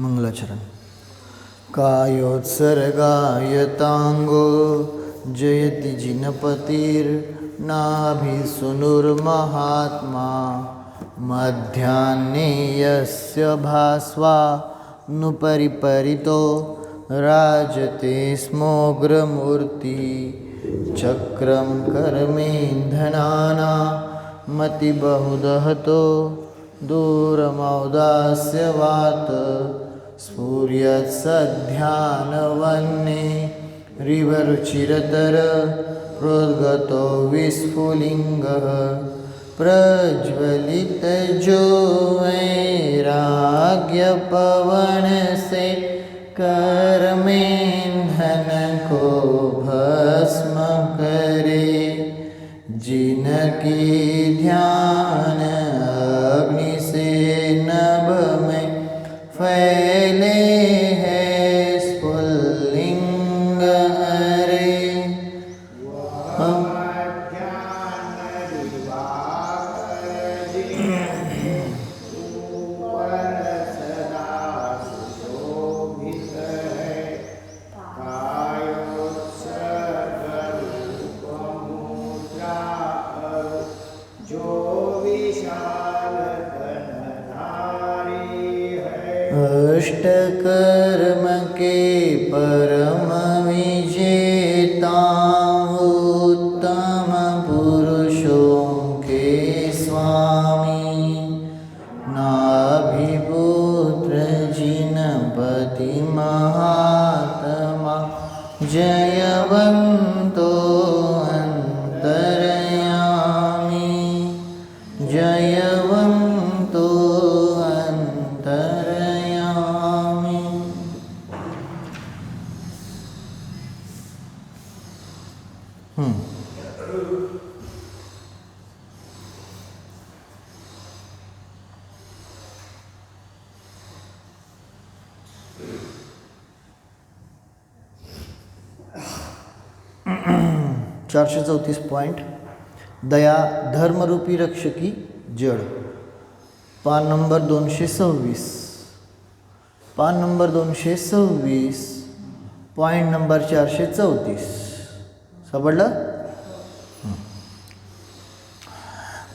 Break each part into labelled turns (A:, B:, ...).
A: मंगलाचरण। कायोत्सर्गायताङ्गो जयति जिनपतिर्नाभिसुनुर्महात्मा मध्याह्ने यस्य भास्वा नु परिपरितो राजते स्मोग्रमूर्ति। चक्रं कर्मेन्धनाना मतिबहुदहतो दूरमौदास्यवात्। स्फुर्यत्सध्यानवन्ये रिवरुचिरतर प्रोद्गतो विस्फुलिङ्गः प्रज्वलितजो वैराग्यपवनसे कर्मेन्धन को भस्म करे जिनकी ध्यान चारशे चौतीस पॉईंट दया धर्मरूपी रक्षकी जड. पान नंबर दोनशे सव्वीस. पान नंबर दोनशे सव्वीस. पॉईंट नंबर चारशे चौतीस. सापडलं?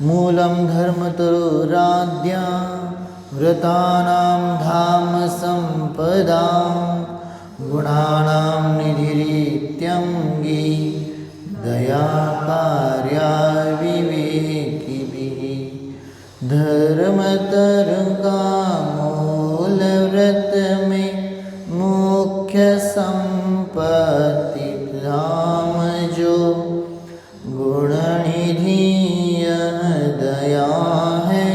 A: मूलं धर्मतरुराद्या व्रतानां धाम सम्पदां गुणानां निधिरित्यङ्गी दया कार्या विवेकिभिः धर्मतरुका मूलव्रत में मुख्य संपत्ति जो गुणनिधि दया है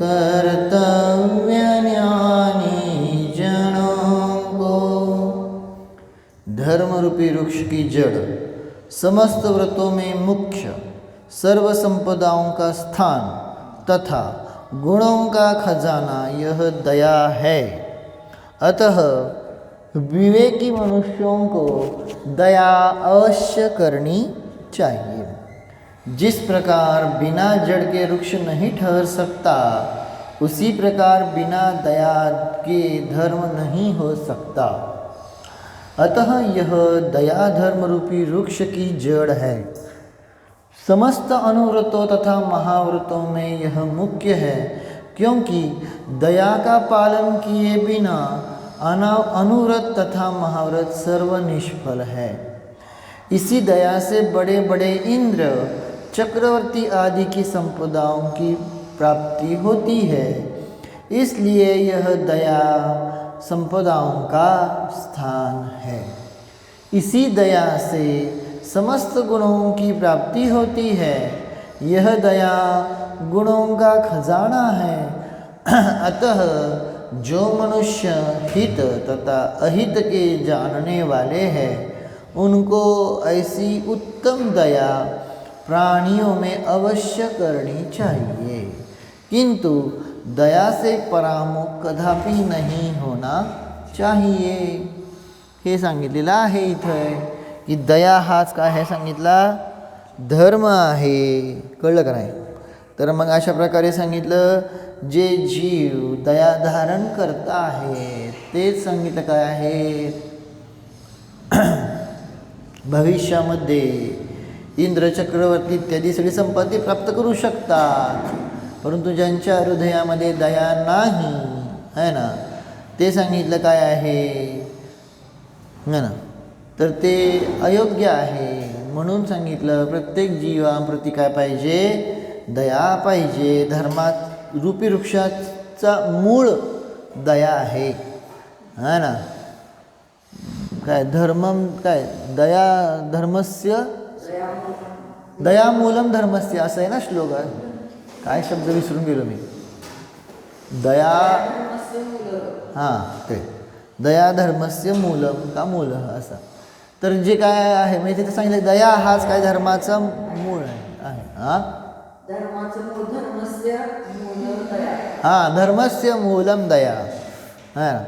A: कर्तव्य ज्ञानी जनों को धर्म रूपी वृक्ष की जड़। समस्त व्रतों में मुख्य सर्व संपदाओं का स्थान तथा गुणों का खजाना यह दया है। अतः विवेकी मनुष्यों को दया अवश्य करनी चाहिए। जिस प्रकार बिना जड़ के वृक्ष नहीं ठहर सकता, उसी प्रकार बिना दया के धर्म नहीं हो सकता। अतः यह दया धर्म रूपी वृक्ष की जड़ है। समस्त अनुव्रतों तथा महाव्रतों में यह मुख्य है, क्योंकि दया का पालन किए बिना अना, अनुव्रत तथा महाव्रत सर्व निष्फल है। इसी दया से बड़े बड़े इंद्र, चक्रवर्ती आदि की संपदाओं की प्राप्ति होती है। इसलिए यह दया संपदाओं का स्थान है। इसी दया से समस्त गुणों की प्राप्ति होती है। यह दया गुणों का खजाना है। अतः जो मनुष्य हित तथा अहित के जानने वाले हैं, उनको ऐसी उत्तम दया प्राणियों में अवश्य करनी चाहिए। किंतु दया से परामुख कदापि नाही होना चाहिए। हे सांगितलेलं आहे इथं की दया हाच काय आहे सांगितला? धर्म आहे. कळलं का नाही? तर मग अशा प्रकारे सांगितलं जे जीव दया धारण करत आहे तेच सांगितलं काय आहे? भविष्यामध्ये इंद्रचक्रवर्ती इत्यादी सगळी संपत्ती प्राप्त करू शकतात. परंतु ज्यांच्या हृदयामध्ये दया नाही आहे ना? ते सांगितलं काय आहे? ना? तर ते अयोग्य आहे म्हणून सांगितलं प्रत्येक जीवांप्रती काय पाहिजे? दया पाहिजे. धर्मात रूपी वृक्षाचा मूळ दया आहे. है ना? काय धर्मम काय? दया धर्मस्य? दयामूलम धर्मस्य. असं आहे ना श्लोक? काय शब्द विसरून गेलो मी? दया हां ते. दया धर्मस्य मूलम का मूल असं. तर जे काय आहे म्हणजे तिथे सांगितलं दया हाच काय धर्माचा मूळ आहे हां? हां धर्मस्य मूलम दया. हां.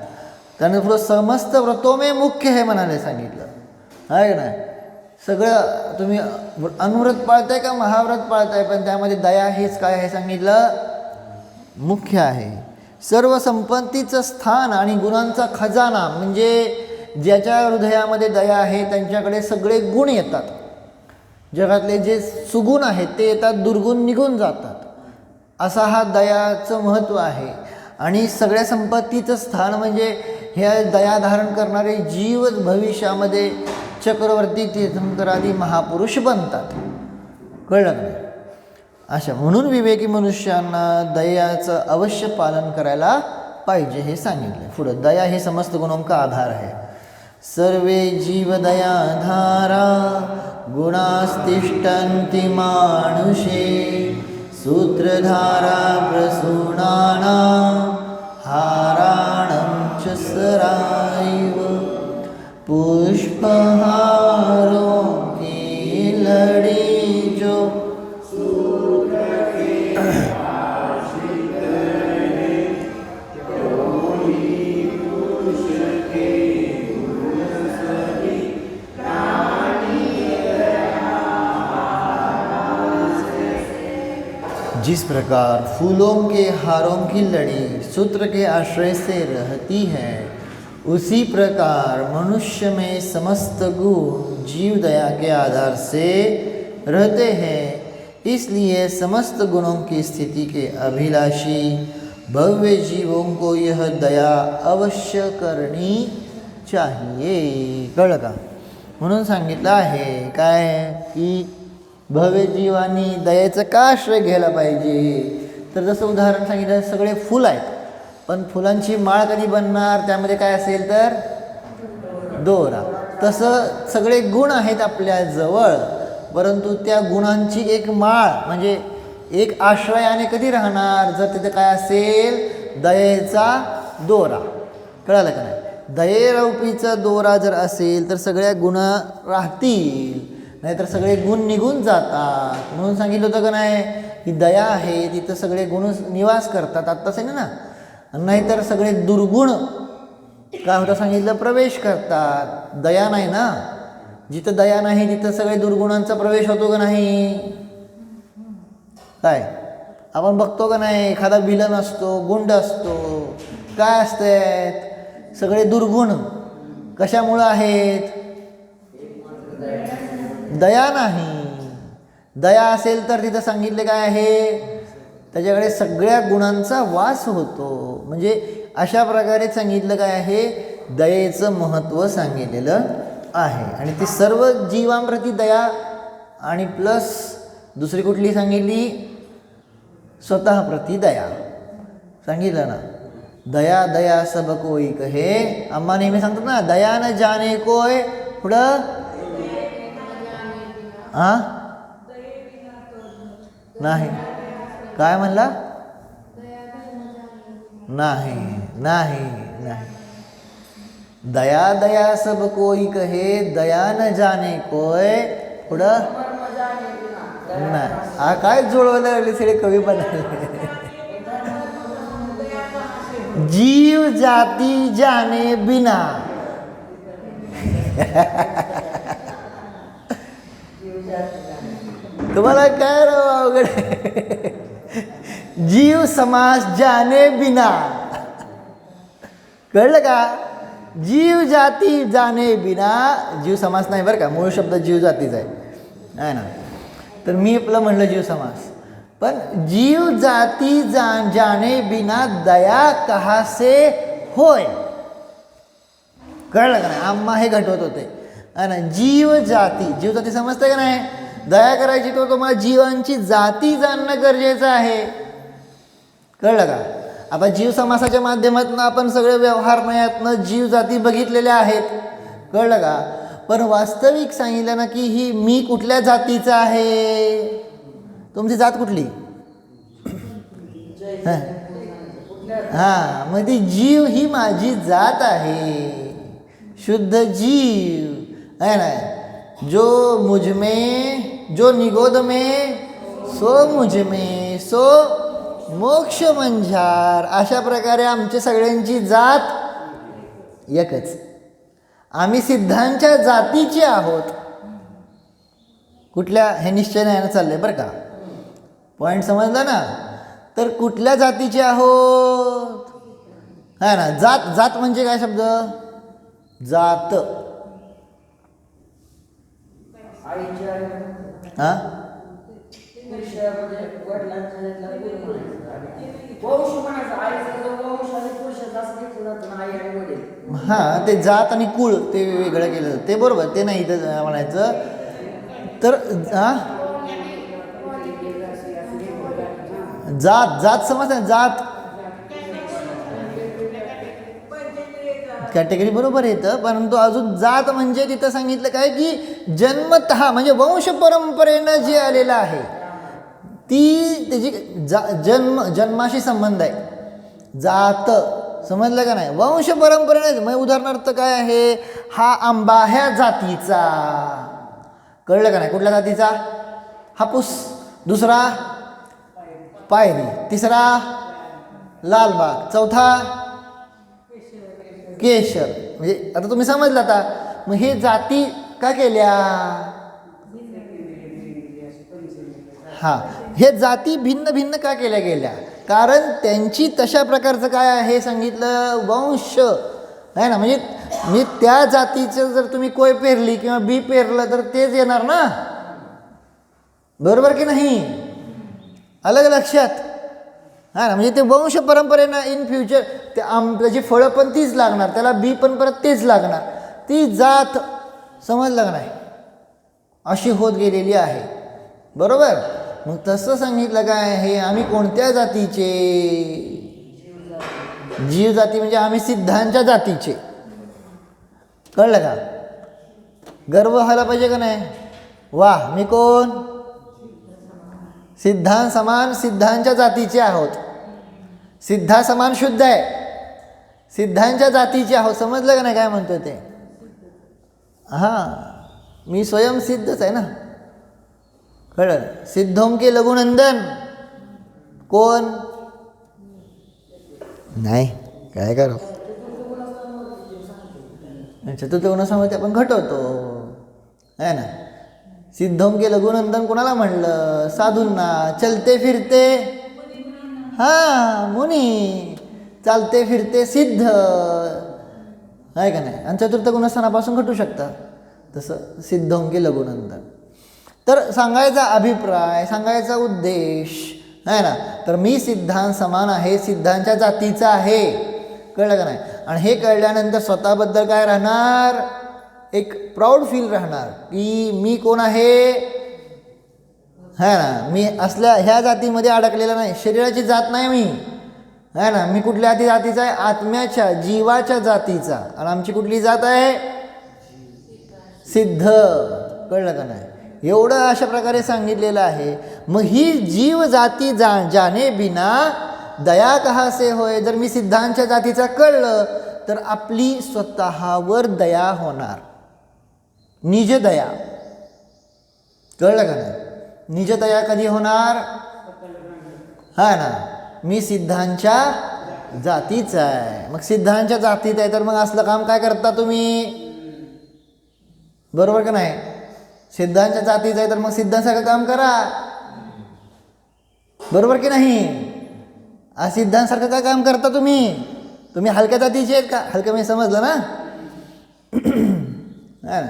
A: त्याने पुढं समस्त व्रतोमे मुख्य हे म्हणाले सांगितलं. आहे का नाही? सगळं तुम्ही अनुव्रत पाळताय का महाव्रत पाळताय? पण त्यामध्ये दया हेच काय हे सांगितलं? मुख्य आहे. सर्व संपत्तीचं स्थान आणि गुणांचा खजाना म्हणजे ज्याच्या हृदयामध्ये दया आहे त्यांच्याकडे सगळे गुण येतात. जगातले जे सुगुण आहेत ते येतात दुर्गुण निघून जातात. असा हा दयाचं महत्त्व आहे. आणि सगळ्या संपत्तीचं स्थान म्हणजे ह्या दया धारण करणारे जीव भविष्यामध्ये चक्रवर्ती तीर्थंकर आदी महापुरुष बनतात. कळलं का नाही? अशा म्हणून विवेकी मनुष्यांना दयाचं अवश्य पालन करायला पाहिजे हे सांगितलं. पुढं दया हे समस्त गुणों आधार आहे. सर्वे जीवदया धारा गुणास्तिष्ठन्ति मानुषे सूत्रधारा प्रसूनाना हाराणं च सराइव की लड़ी जो जिस प्रकार फूलों के हारों की लड़ी सूत्र के आश्रय से रहती है उसी प्रकार मनुष्य में समस्त गुण जीव दया के आधार से रहते हैं। इसलिए समस्त गुणों की स्थिति के अभिलाषी भव्य जीवों को यह दया अवश्य करनी चाहिए। कळलं का म्हणून सांगितलं आहे काय? की भव्य जीवानी दयेचं का आश्रय घ्यायला पाहिजे? तर जसं उदाहरण सांगितलं सगळे फुल आहेत. पण फुलांची माळ कधी बनणार त्यामध्ये काय असेल तर? दोरा. तसं सगळे गुण आहेत आपल्याजवळ परंतु त्या गुणांची एक माळ म्हणजे एक आश्रयाने कधी राहणार? जर तिथं काय असेल? दयेचा दोरा. कळालं का नाही? दयेरौपीचा दोरा जर असेल तर सगळ्या गुण राहतील. नाहीतर सगळे गुण निघून जातात. म्हणून सांगितलं होतं का नाही? की दया आहे तिथं सगळे गुण निवास करतात. आत्ताच आहे ना? नाहीतर सगळे दुर्गुण काय होतं सांगितलं प्रवेश करतात. दया नाही ना? जिथं दया नाही तिथं सगळे दुर्गुणांचा प्रवेश होतो का नाही? काय? आपण बघतो का नाही? एखादा विलन असतो गुंड असतो. काय असतात सगळे दुर्गुण कशामुळं आहेत? दया नाही. दया असेल तर तिथं सांगितले काय आहे? त्याच्याकडे सगळ्या गुणांचा वास होतो. म्हणजे अशा प्रकारे सांगितलं काय आहे? दयेचं महत्त्व सांगितलेलं आहे. आणि ती सर्व जीवांप्रती दया आणि प्लस दुसरी कुठली सांगितली? स्वतःप्रती दया. सांगितलं ना? दया दया सब कोई कहे. अम्मा नेहमी सांगतात ना दया न जाने कोय पुढं? आ? नाही. काय म्हणला? नाही नाही नाही. दया दया सब कोई कहे दया न जाने कोय. पुढं? नाही. हा काय जुळवायला लागले सगळे कवी बनाले? जीव जाती जाने बिना. तुम्हाला काय राव अवघड जीव समास जाने बिना। कळलं का? जीव जाती जाणे बिना जीव समास नाही बरं का? मूळ शब्द जीव जातीचा आहे. आहे ना? तर मी आपलं म्हणलं जीव समास पण जीव जाती जा जाणे बिना दया कहासे होय? कळलं का नाही? आम्हा हे घटवत होते. आहे ना? जीव जाती. जीव जाती समजते का नाही? दया करायची तो तुम्हाला जीवांची जाती जाणणं गरजेचं आहे. कळलं का? आता जीव समासाच्या माध्यमातून आपण सगळे व्यवहार नयातनं जीव जाती बघितलेल्या आहेत. कळलं का? पण वास्तविक सांगितलं ना की ही मी कुठल्या जातीचा आहे? तुमची जात कुठली? हं. मग ती जीव ही माझी जात आहे. शुद्ध जीव. है ना? जो मुझ में जो निगोद में सो मुझ में सो मोक्ष मंझार. अशा प्रकारे आमच्या सगळ्यांची जात एकच. आम्ही सिद्धांच्या जातीचे आहोत. कुठल्या हे निश्चय नाही चाललंय बरं का? पॉईंट समजला ना? तर कुठल्या जातीचे आहोत? हा ना जात जात म्हणजे काय शब्द? जात. हा? ते जात आणि कुळ ते वेगळं केलं. ते बरोबर ते नाही इथं म्हणायचं. तर हा? जात जात समज जात कॅटेगरी बरोबर येतं परंतु अजून जात म्हणजे तिथं सांगितलं काय की जन्मत म्हणजे वंश परंपरेनं जे आलेलं आहे ती त्याची जा जन्म जन्माशी संबंध आहे. जात समजलं का नाही? वंश परंपरेने म्हणजे मग उदाहरणार्थ काय आहे? हा आंबा ह्या जातीचा. कळलं का नाही? कुठल्या जातीचा? हापूस. दुसरा? पायरी. तिसरा? लालबाग. चौथा? केशर म्हणजे आता तुम्ही समजलं आता. मग हे जाती का केल्या? हां. हे जाती भिन्न भिन्न का केल्या गेल्या? कारण त्यांची तशा प्रकारचं काय आहे सांगितलं? वंश. आहे ना? म्हणजे मी त्या जातीचं जर तुम्ही कोय पेरली किंवा बी पेरलं तर तेच येणार ना? बरोबर की नाही? अलग लक्षात. हा ना म्हणजे ते वंश परंपरेनं इन फ्युचर ते आम त्याची फळं पण तीच लागणार त्याला बी पण परत तेच लागणार. ती जात समजलं का नाही? अशी होत गेलेली आहे. बरोबर? मग तसं सांगितलं काय हे आम्ही कोणत्या जातीचे? जीव जाती म्हणजे आम्ही सिद्धांच्या जातीचे. कळलं का? गर्व व्हायला पाहिजे का नाही? वा मी कोण? सिद्धांत समान सिद्धांच्या जातीचे आहोत. सिद्धा समान शुद्ध आहे. सिद्धांच्या जातीचे आहोत समजलं का नाही काय म्हणतो ते? हां मी स्वयंसिद्धच आहे ना? कळलं? सिद्धोंके लघुनंदन. कोण? नाही काय करू? चतुर्थ गुणसामध्ये आपण घटवतो. आहे ना? सिद्धोंके लघुनंदन कोणाला म्हणलं? साधूंना. चलते फिरते. हां मुनी. चालते फिरते सिद्ध. आहे का नाही? आणि चतुर्थ गुणस्थानापासून घटू शकतं. तसं सिद्धोंके लघुनंदन. तर सांगायचा अभिप्राय सांगायचा उद्देश आहे ना? तर मी सिद्धांत समान आहे सिद्धांच्या जातीचा आहे. कळलं का नाही? आणि हे कळल्यानंतर स्वतःबद्दल काय राहणार? एक प्राऊड फील राहणार की मी कोण आहे? है ना? मी असल्या ह्या जातीमध्ये अडकलेला नाही. शरीराची जात नाही मी. है ना? मी कुठल्या आधी जातीचा आहे? आत्म्याच्या जीवाच्या जातीचा. आणि आमची कुठली जात आहे? सिद्ध. कळलं का नाही? एवढं अशा प्रकारे सांगितलेलं आहे. मग ही जीव जाती जा जाणे बिना दया कहासे होय. जर मी सिद्धांच्या जातीचा कळलं तर आपली स्वतःवर दया होणार. निज दया. कळलं का नाही? निजतया कधी होणार? हा ना. मी सिद्धांच्या जातीच आहे. मग सिद्धांच्या जातीत आहे तर मग असलं काम काय करता तुम्ही? बरोबर का नाही? सिद्धांच्या जातीचं आहे तर मग सिद्धांसारखं काम करा. बरोबर की नाही? असिद्धांसारखं काय काम करता तुम्ही? तुम्ही हलक्या जातीचे आहेत का? हलक्या मी समजलं ना.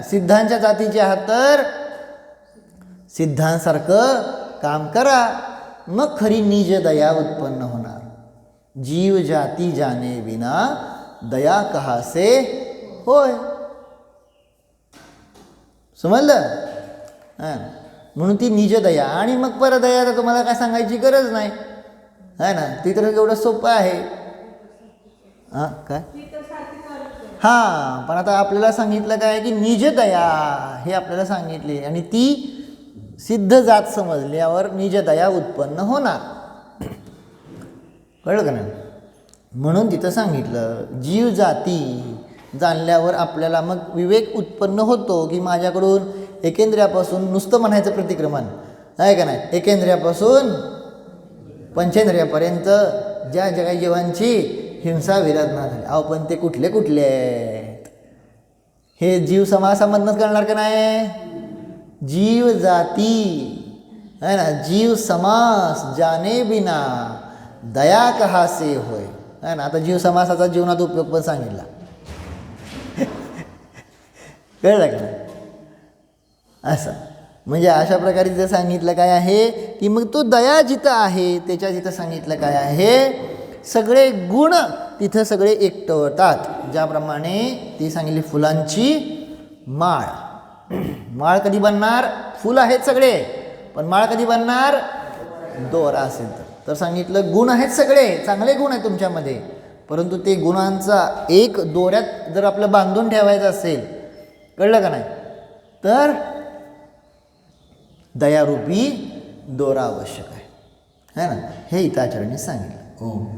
A: सिद्धांच्या जातीचे आहात तर सिद्धांसारखं काम करा. मग खरी निज दया उत्पन्न होणार. जीव जाती जाने विना दया कहासे होय. समजलं? हां. म्हणून ती निज दया. आणि मग परदया तर तुम्हाला काय सांगायची गरज नाही. है ना? ती तर एवढं सोपं आहे. हां काय? हां पण आता आपल्याला सांगितलं काय की निज दया हे आपल्याला सांगितले. आणि ती सिद्ध जात समजल्यावर निजदया उत्पन्न होणार. कळलं का नाही? म्हणून तिथं सांगितलं जीव जाती जाणल्यावर आपल्याला मग विवेक उत्पन्न होतो की माझ्याकडून एकेंद्रियापासून नुसतं म्हणायचं प्रतिक्रमण. आहे का नाही? एकेंद्रियापासून पंचेंद्रियापर्यंत ज्या ज्या काही जीवांची हिंसा विराजना झाली. अहो पण ते कुठले कुठले आहेत? हे जीव समासामधनंच कळणार का नाही? जीव जाती है ना? जीव समास जाने बिना दया कहासे होय है ना? आता जीव समासाचा जीवनात उपयोग पण सांगितला. कळलं का असं. म्हणजे अशा प्रकारे जर सांगितलं काय आहे की मग तो दया जिथं आहे त्याच्या जिथं सांगितलं काय आहे सगळे गुण तिथं सगळे एकटवतात. ज्याप्रमाणे ती सांगितली फुलांची माळ. माळ कधी बनणार? फुल आहेत सगळे. पण माळ कधी बनणार? दोरा असेल तर. तर सांगितलं गुण आहेत सगळे. चांगले गुण आहेत तुमच्यामध्ये. परंतु ते गुणांचा एक दोऱ्यात जर आपलं बांधून ठेवायचं असेल कळलं का नाही? तर दयारूपी दोरा आवश्यक आहे. है ना? हे इथं आचार्यांनी सांगितलं. ओम.